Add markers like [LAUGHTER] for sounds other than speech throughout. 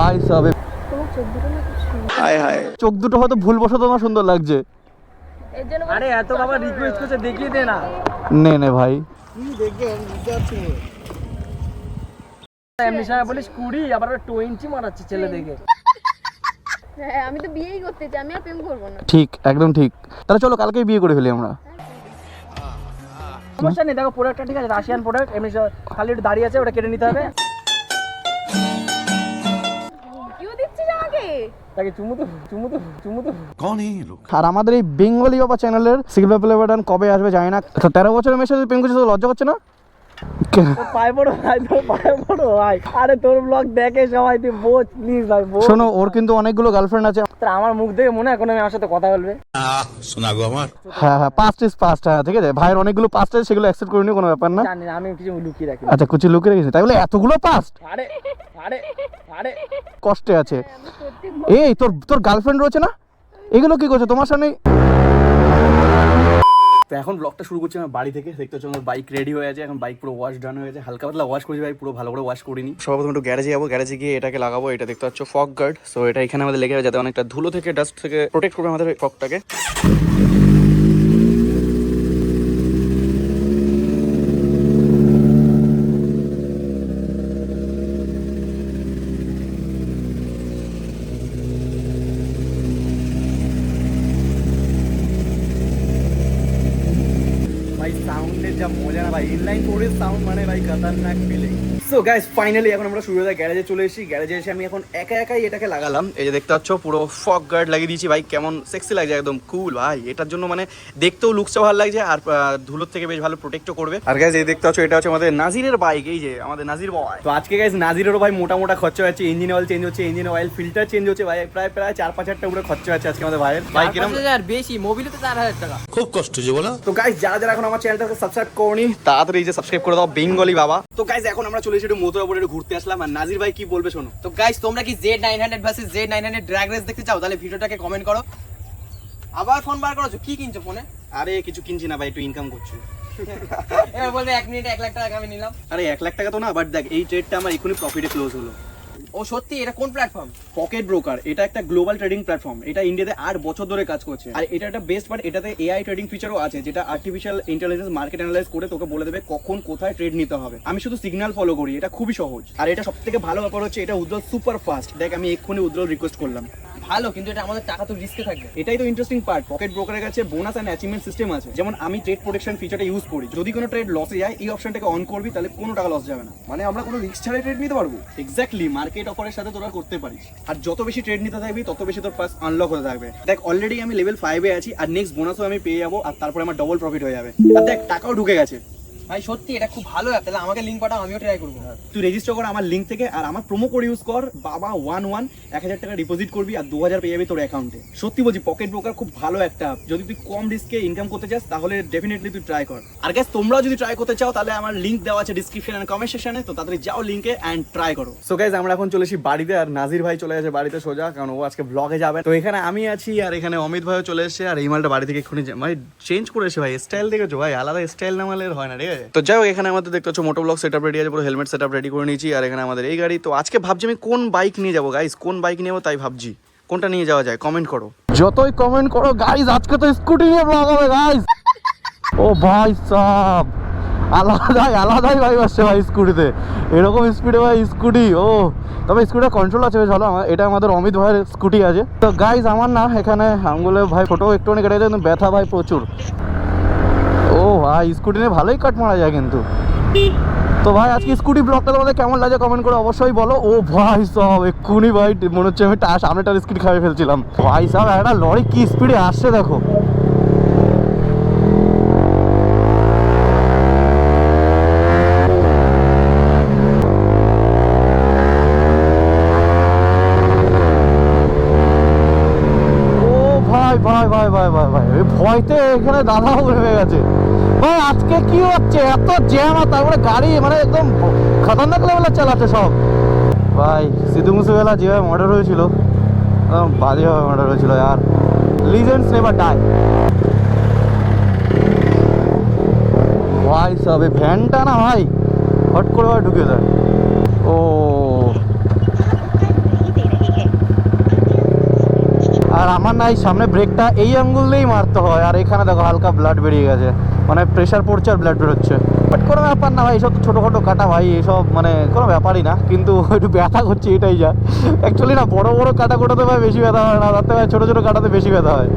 ভাই সুন্দর হায় হায় চোখ দুটো হয়তো ভুলবশত আমার সুন্দর লাগছে। আরে এত বাবা রিকোয়েস্ট করছে দেখিয়ে দে না। নে নে ভাই। এমনি সময় বলিস কুড়ি আবার টোয়েন্টি মারাচ্ছে ছেলে দেখে। হ্যাঁ আমি তো বিয়েই করতে চাই আমি আর প্রেম করব না। ঠিক একদম ঠিক। তাহলে চলো কালকেই বিয়ে করে ফেলি আমরা। সমস্যা নেই দেখো প্রোডাক্টটা ঠিক আছে রাশিয়ান প্রোডাক্ট এমনি খালি একটু দাঁড়িয়ে আছে ওটা কেটে নিতে হবে। তাকে কোন এই লোক? আর আমাদের এই বেঙ্গলি বাবা চ্যানেলের সিলভার প্লে বাটন কবে আসবে জানি না। তেরো বছরের মেয়ে সাথে প্রেম করছে তো লজ্জা করছে না? ওর কিন্তু অনেকগুলো গার্লফ্রেন্ড আছে। আমার মুখ মনে এখন আমি আমার সাথে কথা বলবে। হ্যাঁ হ্যাঁ পাস্ট হ্যাঁ ঠিক আছে? ভাইয়ের অনেকগুলো আছে সেগুলো কোনো ব্যাপার না। আচ্ছা কিছু এতগুলো পাস্ট আরে আরে কষ্টে আছে। এই তোর তোর গার্লফ্রেন্ড রয়েছে না? এগুলো কি করছে? তোমার সামনে তো এখন ব্লগটা শুরু করছি আমার বাড়ি থেকে। দেখতে হচ্ছে আমার বাইক রেডি হয়ে আছে, এখন বাইক পুরো ওয়াশ ডান হয়ে গেছে হালকা পাতলা ওয়াশ করেছি ভাই, পুরো ভালো করে ওয়াশ করিনি। সর্বপ্রথম একটু গ্যারেজে যাব গ্যারেজে গিয়ে এটাকে লাগাবো, এটা দেখতে পাচ্ছ ফক গার্ড সো এটা এখানে আমাদের লেগে যাতে অনেকটা ধুলো থেকে ডাস্ট থেকে প্রোটেক্ট করবে আমাদের ফগটাকে ভাই সাউন্ডের যা মজা না ফোরের সাউন্ড মানে ভাই খতরনাক ফিলিং সো গাইস ফাইনালি এখন আমরা সূর্যোদয় গ্যারেজে চলে এসেছি। গ্যারেজে এসে আমি এখন একা একাই এটাকে লাগালাম। এই যে দেখতে পাচ্ছ পুরো ফক গার্ড লাগিয়ে দিয়েছি। ভাই কেমন সেক্সি লাগছে একদম কুল ভাই। এটার জন্য মানে দেখতেও লুকসও ভালো লাগছে আর ধুলোর থেকে বেশ ভালো প্রোটেক্টও করবে। আর গাইস এই দেখতে পাচ্ছ এটা হচ্ছে আমাদের নাজিরের বাইক এই যে আমাদের নাজির বয় তো আজকে গাইস নাজিরেরও ভাই মোটা মোটা খরচা হচ্ছে ইঞ্জিন অয়েল চেঞ্জ হচ্ছে ইঞ্জিন অয়েল ফিল্টার চেঞ্জ হচ্ছে ভাই। প্রায় প্রায় চার পাঁচ হাজার উপরে খরচা হচ্ছে আজকে আমাদের ভাইয়ের ভাই কীরকম বেশি মোবিলে তো চার হাজার টাকা। খুব কষ্ট যে বলো। তো গাইস যারা যারা এখন আমার চ্যানেলটাকে সাবস্ক্রাইব করনি তাড়াতাড়ি এই সাবস্ক্রাইব করে দাও বেঙ্গলি বাবা। তো গাইজ এখন আমরা চলে এসেছি একটু মথুরাপুরে একটু ঘুরতে আসলাম আর নাজির ভাই কি বলবে শোনো? তো গাইস তোমরা কি Z nine hundred versus Z nine hundred drag race দেখতে চাও? তাহলে ভিডিওটাকে কমেন্ট করো। আবার ফোন বার করেছ? কি কিনছো ফোনে আরে কিছু কিনছি না ভাই একটু ইনকাম করছি। এবার বলবে এক মিনিটে এক লাখ টাকা আমি নিলাম। আরে এক লাখ টাকা তো না বাট দেখ এই ট্রেডটা আমার এখনই প্রফিটে ক্লোজ হলো। ও সত্যি? এটা কোন প্ল্যাটফর্ম পকেট ব্রোকার এটা একটা গ্লোবাল ট্রেডিং প্ল্যাটফর্ম এটা ইন্ডিয়াতে আট বছর ধরে কাজ করছে। আর এটা একটা বেস্ট পার্ট এটাতে এআই ট্রেডিং ফিচারও আছে যেটা আর্টিফিশিয়াল ইন্টেলিজেন্স মার্কেট অ্যানালাইজ করে তোকে বলে দেবে কখন কোথায় ট্রেড নিতে হবে। আমি শুধু সিগন্যাল ফলো করি এটা খুবই সহজ। আর এটা সব থেকে ভালো ব্যাপার হচ্ছে এটা উজ্জ্বল সুপার ফাস্ট দেখ আমি এক্ষুনি উজ্জ্বল রিকোয়েস্ট করলাম। ভালো কিন্তু এটা আমাদের টাকা তো রিস্কে থাকবে। এটাই তো ইন্টারেস্টিং পার্ট পকেট ব্রোকারের কাছে বোনাস অ্যান্ড অ্যাচিভমেন্ট সিস্টেম আছে। যেমন আমি ট্রেড প্রোটেকশন ফিচারটা ইউজ করি। যদি কোনো ট্রেড লসে যায় এই অপশনটাকে অন করবি তাহলে কোনো টাকা লস যাবে না। মানে আমরা কোনো রিস্ক ছাড়াই ট্রেড নিতে পারব? এক্স্যাক্টলি মার্কেট অফারের সাথে তোরা করতে পারিস। আর যত বেশি ট্রেড নিতে থাকবি, তত বেশি তোর ফার্স্ট আনলক হতে থাকবে। দেখ অলরেডি আমি লেভেল ফাইভে আছি, আর নেক্সট বোনাসও আমি পেয়ে যাব, আর তারপরে আমার ডবল প্রফিট হয়ে যাবে। আর দেখ, টাকাও ঢুকে গেছে। ভাই, সত্যি, এটা খুব ভালো অ্যাপ তাহলে আমাকে লিঙ্ক পাঠাও, আমিও ট্রাই করব। তুই রেজিস্টার কর আমার লিঙ্ক থেকে, আর আমার প্রোমো কোড ইউজ কর, বাবা ওয়ান ওয়ান এক হাজার টাকা ডিপোজিট করবি আর দু হাজার পেয়ে যাবি তোর অ্যাকাউন্টে সত্যি বলছি পকেট ব্রোকার খুব ভালো একটা যদি তুই কম রিস্কে ইনকাম করতে চাস, তাহলে ডেফিনেটলি তুই ট্রাই কর। আর গ্যাস তোমরাও যদি ট্রাই করতে চাও, তাহলে আমার লিঙ্ক দেওয়া আছে ডিসক্রিপশন এন্ড কমেন্ট সেকশনে তো তাড়াতাড়ি যাও লিঙ্কে অ্যান্ড ট্রাই করো। সো গাইজ আমরা এখন চলে এসেছি বাড়িতে, আর নাজির ভাই চলে গেছে বাড়িতে সোজা, কারণ ও আজকে ব্লগে যাবে। তো এখানে আমি আছি, আর এখানে অমিত ভাইও চলে এসেছে, আর এই মালটা বাড়ি থেকে এক্ষুনি ভাই চেঞ্জ করে এসে ভাই স্টাইল দেখেছ ভাই? আলাদা স্টাইল না মালের হয় না আছে? তো যাই হোক এখানে আমাদের দেখতে হচ্ছে moto vlog set up ready আছে পুরো হেলমেট সেট আপ রেডি করে নিয়েছি। আর এখানে আমাদের এই গাড়ি তো আজকে ভাবছি আমি কোন বাইক নিয়ে যাব গাইজ কোন বাইক নেব তাই ভাবছি। কোনটা নিয়ে যাওয়া যায়? কমেন্ট করো। যতই কমেন্ট করো গাইজ আজকে তো স্কুটি নিয়ে ব্লগ হবে গাইজ ও ভাই সাব! আলাদাই আলাদাই ভাই আসছে ভাই স্কুটিতে এরকম স্পিডে ভাই স্কুটি ও। তবে স্কুটির কন্ট্রোল আছে বেশ ভালো এটা আমাদের অমিত ভাইয়ের স্কুটি আছে। তো গাইজ আমার না এখানে আঙ্গুলে ভাই ফটো একটুখানি কেটে কিন্তু ব্যথা ভাই প্রচুর। ভাই স্কুটি নিয়ে ভালোই কাট মারা যায় কিন্তু। তো ভাই, আজকে স্কুটি ব্লগটা তোমাদের কেমন লাগে কমেন্ট করে অবশ্যই বলো। ও ভাই, সব এক্ষুনি ভাই, মনে হচ্ছে আমি সামনেটার স্কিট খাইয়ে ফেলছিলাম। ভাই সাহেব একটা লরি কি স্পিডে আসছে দেখো। ভয়তে এখানে দাদাও হয়ে গেছে। আজকে কি হচ্ছে? এত জ্যাম আর তারপরে গাড়ি মানে একদম খতরনাক লেভেলের চালাচ্ছে সব। ভাই, সিধু মুসেবেলা যেভাবে মর্ডার হয়েছিল, একদম বাজেভাবে মর্ডার হয়েছিল আর লিজেন্ডস নেভার ডাই ভাই, সব এই ভ্যানটা না ভাই হট করে ভাই ঢুকে যায় ও। আর আমার না এই সামনে ব্রেকটা এই আঙ্গুল দিয়েই মারতে হয়, আর এখানে দেখো হালকা ব্লাড বেরিয়ে গেছে। মানে প্রেশার পড়ছে আর ব্লাড বেরোচ্ছে বাট কোনো ব্যাপার না ভাই, এসব তো ছোটোখাটো কাটা ভাই, এসব মানে কোনো ব্যাপারই না। কিন্তু [LAUGHS] একটু ব্যথা করছে, এটাই যা। অ্যাকচুয়ালি না, বড় বড় কাটা কোটাতে ভাই বেশি ব্যথা হয় না। তাতে ভাই ছোটো ছোটো কাটাতে বেশি ব্যথা হয়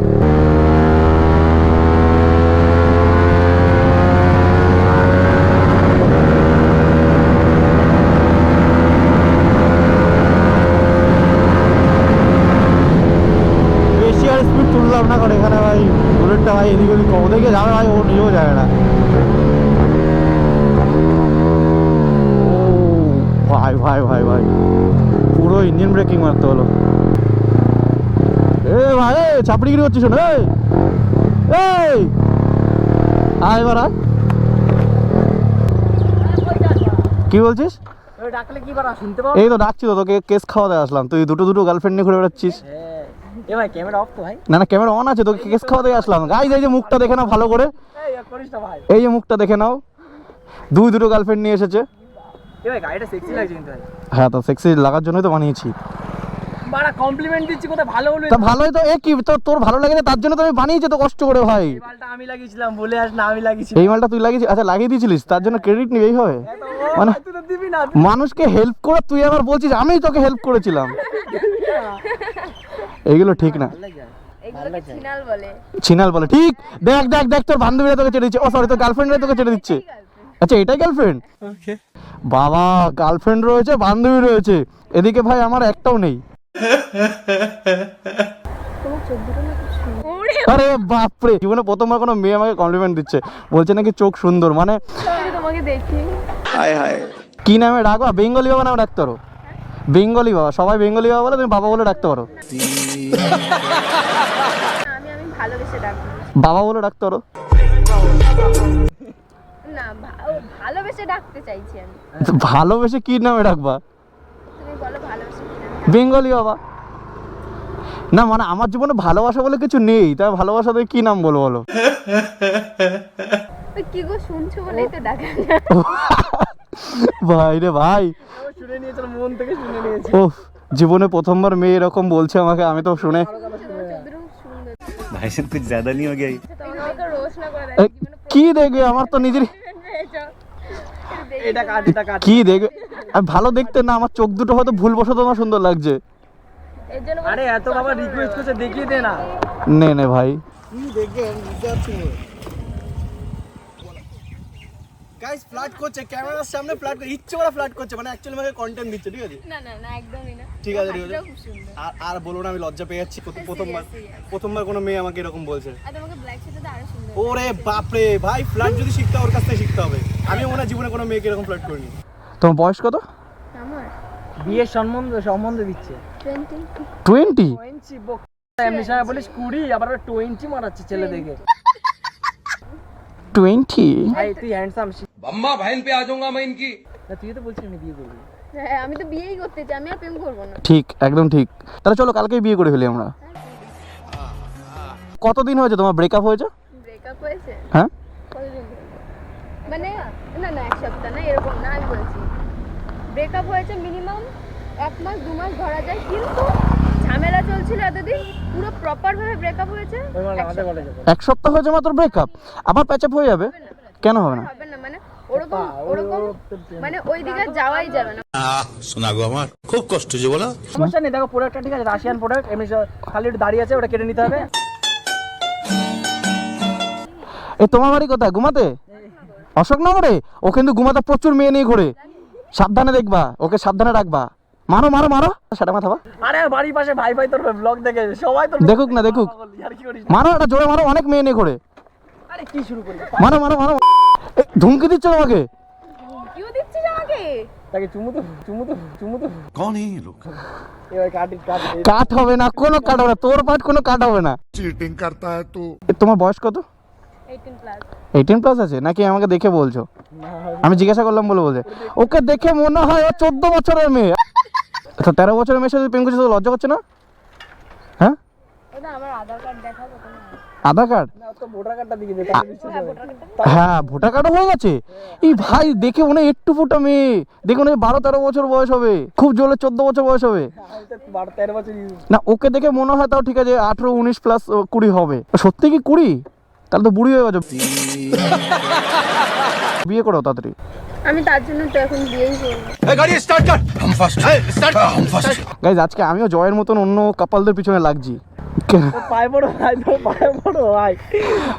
বেশি আর স্পিড তুললাম না কারণ এখানে ভাই বুলেটটা ভাই এদিক ওদিক ওদিকে যাবে ভাই ও নিজেও যায় না। ভাই ভাই ভাই ভাই। পুরো ইঞ্জিন ব্রেকিং মারতে হলো। এ ভাই চাপড়িগিরি করছিস শোন এই এই। আয় এবার কি বলছিস? এই তো ডাকছি তো তোকে কেস খাওয়া খাওয়াতে আসলাম। তুই দুটো দুটো গার্লফ্রেন্ড নিয়ে ঘুরে বেড়াচ্ছিস। হ্যাঁ। এ ভাই ক্যামেরা অফ তো ভাই। না না ক্যামেরা অন আছে তোকে কেস খাওয়াতে আসলাম। গাইজ এই যে মুখটা দেখে নাও ভালো করে। এই যে মুখটা দেখে নাও। দুই দুটো গার্লফ্রেন্ড নিয়ে এসেছে। এ ভাই গাড়িটা সেক্সি লাগছে কিন্তু হ্যাঁ তো সেক্সি লাগার জন্যই তো বানিয়েছি। বাড়া কমপ্লিমেন্ট দিচ্ছি কোথায় ভালো বলবি? তা ভালোই তো এ কি তোর তোর ভালো লাগে না তার জন্য তো আমি বানিয়েছি তো কষ্ট করে ভাই। এই মালটা আমি লাগিয়েছিলাম বলে আস না আমি লাগিয়েছি এই মালটা তুই লাগিয়েছিস? আচ্ছা লাগিয়ে দিয়েছিলিস তার জন্য ক্রেডিট নিবি এই হবে মানে তো মানুষকে হেল্প করে তুই আবার বলছিস আমিই তোকে হেল্প করেছিলাম। [LAUGHS] এইগুলো ঠিক না। ছিনাল বলে। ছিনাল বলে ঠিক। দেখ দেখ দেখ তোর বান্ধবীরা তোকে ছেড়ে দিচ্ছে। ও সরি তোর গার্লফ্রেন্ডরা তোকে ছেড়ে দিচ্ছে। আচ্ছা এটাই গার্লফ্রেন্ড বাবা গার্লফ্রেন্ড রয়েছে বান্ধবী রয়েছে। এদিকে ভাই আমার একটাও নেই। আরে বাপরে জীবনে প্রথমবার কোনো মেয়ে আমাকে কমপ্লিমেন্ট দিচ্ছে। বলছে নাকি চোখ সুন্দর মানে তোমাকে দেখি কি নামে ডাকবা বেঙ্গলি বাবা নামে ডাকতে পারো। বেঙ্গলি বাবা সবাই বেঙ্গলি বাবা বলে তুমি বাবা বলে ডাকতে পারো। বাবা বলে ডাকতে পারো। ভালোবেসে ডাকতে চাইছি আমি। ভালোবেসে কি নামে ডাকবা? তুমি বলো ভালোবেসে কি নাম? বেঙ্গলি বাবা। না মানে আমার জীবনে ভালোবাসা বলে কিছু নেই তাই ভালোবাসা দিয়ে কি নাম বলব বলো? কি গো শুনছো বলেই তো ডাকা [LAUGHS] ভাই রে ভাই। ও জীবনে প্রথমবার মেয়ে এরকম বলছে আমাকে আমি তো শুনে। ভাই সব কিছু জ্যাদা নিয়ে গেই কি দেখবে? আমার তো নিজের কি দেখবে? ভালো দেখতে না আমার চোখ দুটো হয়তো ভুলবশত আমার সুন্দর লাগছে। আরে এত বাবা রিকোয়েস্ট করছে দেখিয়ে দে না। নে নে ভাই। দেখবে? গাইস ফ্ল্যাট করছে ক্যামেরার সামনে ফ্ল্যাট করে ইচ্ছে করে ফ্ল্যাট করছে মানে অ্যাকচুয়ালি আমাকে কন্টেন্ট দিচ্ছে ঠিক আছে? না না না একদমই না। ঠিক আছে, ঠিক আছে। হাসিটাও খুব সুন্দর। আর আর বলো না আমি লজ্জা পেয়ে যাচ্ছি প্রথম- প্রথমবার. প্রথমবার কোনো মেয়ে আমাকে এরকম বলছে। আর তোমাকে ব্ল্যাক শার্টে আরও সুন্দর ওরে বাপরে ভাই ফ্ল্যাট যদি শিখতে হয়, ওর কাছ থেকে শিখতে হবে। আমি হয় জীবনে কোনো মেয়েকে এরকম ফ্ল্যাট করিনি। তোমার বয়স কত? আমার। বিয়ের সম্বন্ধ সম্বন্ধ দিচ্ছে। টোয়েন্টি টোয়েন্টি টোয়েন্টি এমনি সময় বলিস কুড়ি আবার টোয়েন্টি মারাচ্ছে ছেলে দেখে টোয়েন্টি ভাই তুই হ্যান্ডসাম বাম্মা ভাইন পে আ আজঙ্গা মাইন কি না তুই তো বলছিস আমি বিয়ে করব। হ্যাঁ আমি তো বিয়েই করতে চাই আমি আর প্রেম করব না। ঠিক একদম ঠিক। তাহলে চলো কালকেই বিয়ে করে ফেলি আমরা। কতদিন হয়েছে তোমার ব্রেকআপ হয়েছে? ব্রেকআপ হয়েছে? হ্যাঁ? মানে না না এক সপ্তাহ না এরকম না আমি বলছি। ব্রেকআপ হয়েছে মিনিমাম এক মাস দু মাস ধরা যায় কিন্তু ঝামেলা চলছিল এতদিন পুরো প্রপার ভাবে ব্রেকআপ হয়েছে এক সপ্তাহ। হয়েছে মাত্র ব্রেকআপ আবার প্যাচআপ হয়ে যাবে? কেন হবে না। ওরকম ওরকম মানে ওই দিকে যাওয়াই যাবে না। শোনা গো আমার খুব কষ্ট যে বলো। সমস্যা নেই দেখো প্রোডাক্টটা ঠিক আছে রাশিয়ান প্রোডাক্ট এমনি খালি দাঁড়িয়ে আছে ওটা কেটে নিতে হবে। এ তোমার বাড়ি কোথায়? ঘুমাতে? অশোকনগরে? ও কিন্তু ঘুমাতে প্রচুর মেয়ে নিয়ে ঘুরে। সাবধানে দেখবা ওকে সাবধানে রাখবা। মারো মারো মারো। সেটা মাথা আরে বাড়ির পাশে ভাই ভাই তোর ব্লগ দেখে সবাই তোর দেখুক না দেখুক। মারো এটা জোরে মারো অনেক মেয়ে নিয়ে ঘুরে। আরে কি শুরু করলি? মারো মারো মারো। ধমকি দিচ্ছ আমাকে কিউ আমাকে। তাকে চুমু তো চুমু তো চুমু তো কোন এই লোক? এবার কাট হবে না কোনো কাট হবে না। তোর পাট কোনো কাট হবে না। চিটিং করতা তোমার বয়স কত? 18 প্লাস 18 প্লাস আছে? নাকি আমাকে দেখে বলছো? আমি জিজ্ঞাসা করলাম বলে বলছে। ওকে দেখে মনে হয় ও 14 বছরের মেয়ে। আচ্ছা, তো 13 বছরের মেয়ে সাথে প্রেম করছিস লজ্জা করছে না? হ্যাঁ? আমার আধার কার্ড দেখাবো আধার কার্ড। হ্যাঁ ভোটার কার্ডও হয়ে গেছে? এই ভাই দেখে মনে হয় একটু ফুটা মেয়ে। দেখে মনে বারো তেরো বছর বয়স হবে। খুব জোরে চোদ্দ বছর বয়স হবে। use না ওকে দেখে মনে হয় তাও ঠিক আছে আঠেরো উনিশ প্লাস কুড়ি হবে। সত্যি কি কুড়ি? তাহলে তো বুড়ি হয়ে গেছে। [LAUGHS] বিয়ে করো তাড়াতাড়ি। আমি তার জন্য তো এখন বিয়েই করব এই গাড়ি স্টার্ট কর। হাম ফাস্ট এই স্টার্ট কর। হাম ফাস্ট গাইজ আজকে আমিও জয়ের মতন অন্য কাপলদের পিছনে লাগছি। পায় পড়ো ভাই তো পায় পড়ো ভাই।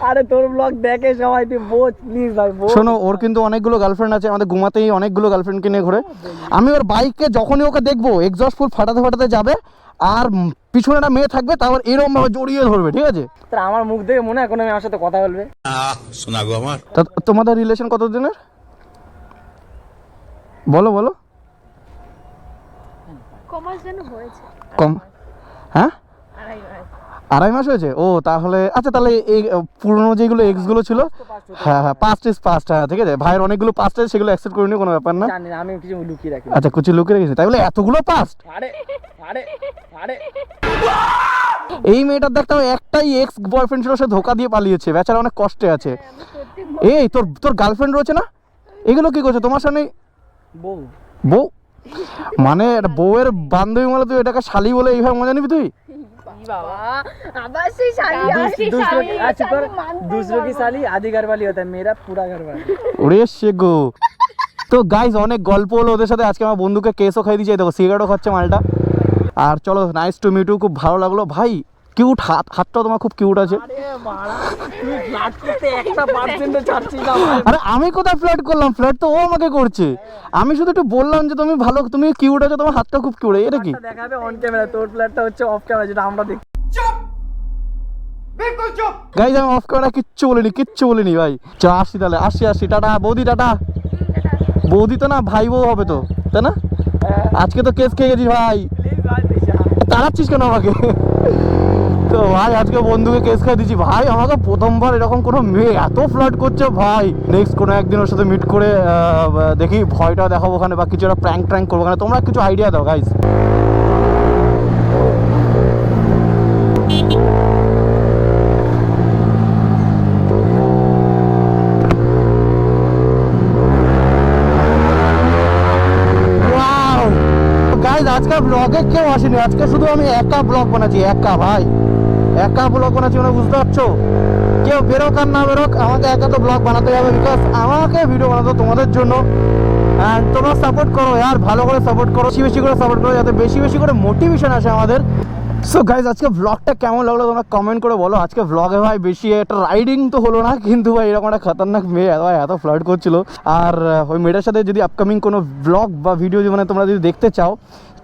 আরে তোর ব্লগ দেখে সবাই তুই বোঝ প্লিজ ভাই বোঝ। শোনো ওর কিন্তু অনেকগুলো গার্লফ্রেন্ড আছে আমাদের ঘুমাতেই অনেকগুলো গার্লফ্রেন্ড কিনে ঘুরে। আমি ওর বাইকে যখনই ওকে দেখব এক্সস্ট ফুল ফাটাতে ফাটাতে যাবে আর পিছনে একটা মেয়ে থাকবে তারপর এরকম ভাবে জড়িয়ে ধরবে ঠিক আছে? তার আমার মুখ দেখে মনে হয় কোনো আমার সাথে কথা বলবে। শোনা গো আমার তোমাদের রিলেশন কতদিনের? বলো বলো। কমাস হয়েছে। কম হ্যাঁ? আড়াই মাস হয়েছে? ও তাহলে আচ্ছা তাহলে এই পুরনো যেগুলো এক্সগুলো ছিল হ্যাঁ হ্যাঁ পাস্ট ইস পাস্ট হ্যাঁ ঠিক আছে। ভাইয়ের অনেকগুলো আছে সেগুলো অ্যাকসেপ্ট করে নিও কোনো ব্যাপার না। আমি কিছু লুকিয়ে রাখি আচ্ছা কুচি লুকে রেখেছি। তাই বলে এতগুলো পাস্ট আরে আরে আরে। এই মেয়েটার দেখতে একটাই এক্স বয়ফ্রেন্ড ছিল সে ধোকা দিয়ে পালিয়েছে। বেচারা অনেক কষ্টে আছে। এই তোর তোর গার্লফ্রেন্ড রয়েছে না? এগুলো কি করছে? তোমার সামনে বউ। বউ? মানে একটা বউয়ের বান্ধবী বলে তুই এটাকে শালি বলে এইভাবে মজা নিবি তুই? বাবা আবার সেই শাড়ি আসি दूसरों শাড়ি अच्छा कर শাড়ি মানতে दूसरों की হবে। साली आधी घर वाली होता है मेरा पूरा घर वाली ওরে সে গো তো গাইজ অনেক গল্প হলো ওদের সাথে আজকে আমার বন্ধুকে কেসও খাই দিয়েছে দেখো সিগারেটও খাচ্ছে মালটা আর চলো নাইস টু মিটু খুব ভালো লাগলো ভাই কিউট হাত হাতটাও তোমার খুব কিউট আছে। আরে বাড়া তুই ফ্ল্যাট করতে একটা পার্সেন্টে ছাড়ছিস না ভাই। আরে আমি কোথায় ফ্ল্যাট করলাম? ফ্ল্যাট তো ও আমাকে করছে। আমি শুধু একটু বললাম যে তুমি ভালো তুমি কিউট আছো তোমার হাতটা খুব কিউট এটা কি? দেখাবে অন ক্যামেরা তোর ফ্ল্যাটটা হচ্ছে অফ ক্যামেরা যেটা আমরা দেখি গাইজ আমি অফ ক্যামেরা কিচ্ছু বলিনি কিচ্ছু বলিনি ভাই। চ আসি তাহলে আসি আসি টাটা বৌদি টাটা। বৌদি তো না ভাই বউ হবে তো তাই না? আজকে তো কেস খেয়ে গেছি ভাই। দিশা তাড়াচ্ছিস কেন আমাকে? তো ভাই, আজকে বন্ধুকে কেস খাই দিচ্ছি ভাই, আমাকে প্রথমবার এরকম কোনো মেয়ে এত ফ্লার্ট করছে, ভাই। নেক্সট কোনো একদিন ওর সাথে মিট করে দেখি ভয়টা দেখাবো ওখানে বা কিছু একটা প্র্যাঙ্ক ট্র্যাঙ্ক করব ওখানে। তোমরা কিছু আইডিয়া দাও গাইজ আজকে ব্লগে কেউ আসেনি। আজকে শুধু আমি একা ব্লগ বানাচ্ছি, একা, ভাই। একা ব্লগ বানাচ্ছি মানে বুঝতে পারছ? কেউ বেরোক আর না বেরোক, আমাকে একা তো ব্লগ বানাতে হবে বিকজ আমাকে ভিডিও বানাতে তোমাদের জন্য। অ্যান্ড তোমরা সাপোর্ট করো, আর ভালো করে সাপোর্ট করো, বেশি বেশি করে সাপোর্ট করো, যাতে বেশি বেশি করে মোটিভেশন আসে আমাদের। সো গাইজ আজকে ব্লগটা কেমন লাগল তোমরা কমেন্ট করে বলো। আজকে ব্লগে ভাই বেশি একটা রাইডিং তো হলো না, কিন্তু ভাই এরকম একটা খতরনাক মেয়ে ভাই এত ফ্লার্ট করছিল। আর ওই মেয়েটার সাথে যদি আপকামিং কোনো ব্লগ বা ভিডিও মানে তোমরা যদি দেখতে চাও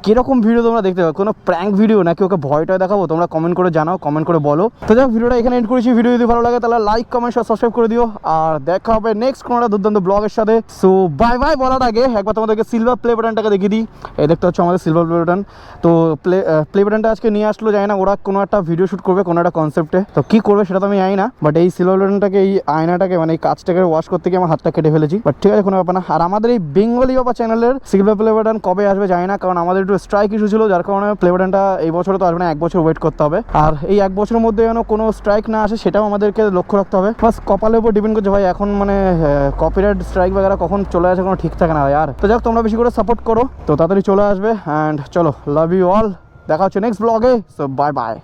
কীরকম ভিডিও তোমরা দেখতে পাবে? কোনো প্র্যাঙ্ক ভিডিও নাকি ওকে ভয়টা দেখাবো? তোমরা কমেন্ট করে জানাও কমেন্ট করে বলো। তো যাক ভিডিওটা এখানে এন্ড করেছি। ভিডিও যদি ভালো লাগে, তাহলে লাইক কমেন্ট সাবস্ক্রাইব করে দিও। আর দেখা হবে নেক্সট কোনো একটা দুর্দান্ত ব্লগের সাথে। সো বাই বাই বলার আগে একবার তোমাদেরকে সিলভার প্লে বাটনটাকে দেখিয়ে দিই। এই দেখতে হচ্ছে আমাদের সিলভার প্লে বাটন তো প্লে প্লে বাটনটা আজকে নিয়ে আসলো, জানি না ওরা কোনো একটা ভিডিও শ্যুট করবে, কোনো একটা কনসেপ্টে তো কি করবে সেটা তো আমি জানি না। বাট এই সিলভার বাটনটাকে এই আয়নাটাকে মানে এই কাজটাকে ওয়াশ করতে গিয়ে আমার হাতটা কেটে ফেলেছি। বাট ঠিক আছে, কোনো ব্যাপার না। আর আমাদের এই বেঙ্গলি বাবা চ্যানেলের সিলভার প্লে বাটন কবে আসবে জানি না, কারণ আমাদের একটু স্ট্রাইক ইস্যু ছিল, যার কারণে প্লে বাটনটা এই বছরে তো আসবে না এক বছর ওয়েট করতে হবে। আর এই এক বছরের মধ্যে যেন কোনো স্ট্রাইক না আসে, সেটাও আমাদেরকে লক্ষ্য রাখতে হবে। বাস কপালের উপর ডিপেন্ড করছে ভাই, এখন মানে কপিরাইট স্ট্রাইক বাগেরা কখন চলে আসে, কোনো ঠিক থাকে না ভাই। আর তো যাক, তোমরা বেশি করে সাপোর্ট করো, তো তাড়াতাড়ি চলে আসবে অ্যান্ড চলো লাভ ইউ অল দেখা হচ্ছে নেক্সট ব্লগে সো বাই বাই